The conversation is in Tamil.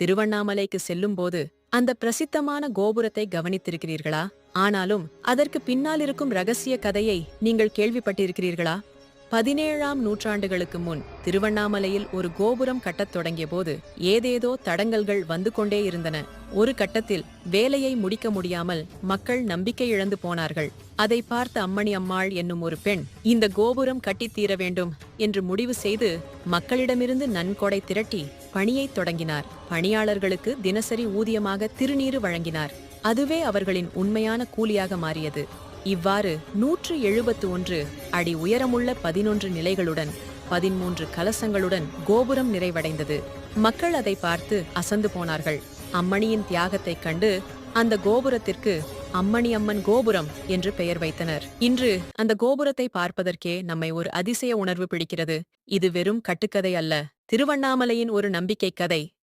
திருவண்ணாமலைக்கு செல்லும்போது அந்த பிரசித்தமான கோபுரத்தை கவனித்திருக்கிறீர்களா? ஆனாலும் அதற்கு பின்னால் இருக்கும் ரகசிய கதையை நீங்கள் கேள்விப்பட்டிருக்கிறீர்களா? பதினேழாம் நூற்றாண்டுகளுக்கு முன் திருவண்ணாமலையில் ஒரு கோபுரம் கட்டத் தொடங்கியபோது ஏதேதோ தடங்கல்கள் வந்து கொண்டே இருந்தன. ஒரு கட்டத்தில் வேலையை முடிக்க முடியாமல் மக்கள் நம்பிக்கை இழந்து போனார்கள். அதை பார்த்த அம்மணி அம்மாள் என்னும் ஒரு பெண் இந்த கோபுரம் கட்டித் தீர வேண்டும் என்று முடிவு செய்து மக்களிடமிருந்து நன்கொடை திரட்டி பணியைத் தொடங்கினார். பணியாளர்களுக்கு தினசரி ஊதியமாக திருநீறு வழங்கினார். அதுவே அவர்களின் உண்மையான கூலியாக மாறியது. இவ்வாறு நூற்று எழுபத்து ஒன்று அடி உயரமுள்ள பதினொன்று நிலைகளுடன் பதிமூன்று கலசங்களுடன் கோபுரம் நிறைவடைந்தது. மக்கள் அதை பார்த்து அசந்து போனார்கள். அம்மணியின் தியாகத்தைக் கண்டு அந்த கோபுரத்திற்கு அம்மணி அம்மன் கோபுரம் என்று பெயர் வைத்தனர். இன்று அந்த கோபுரத்தை பார்ப்பதற்கே நம்மை ஒரு அதிசய உணர்வு பிடிக்கிறது. இது வெறும் கட்டுக்கதை அல்ல. திருவண்ணாமலையின் ஒரு நம்பிக்கை கதை.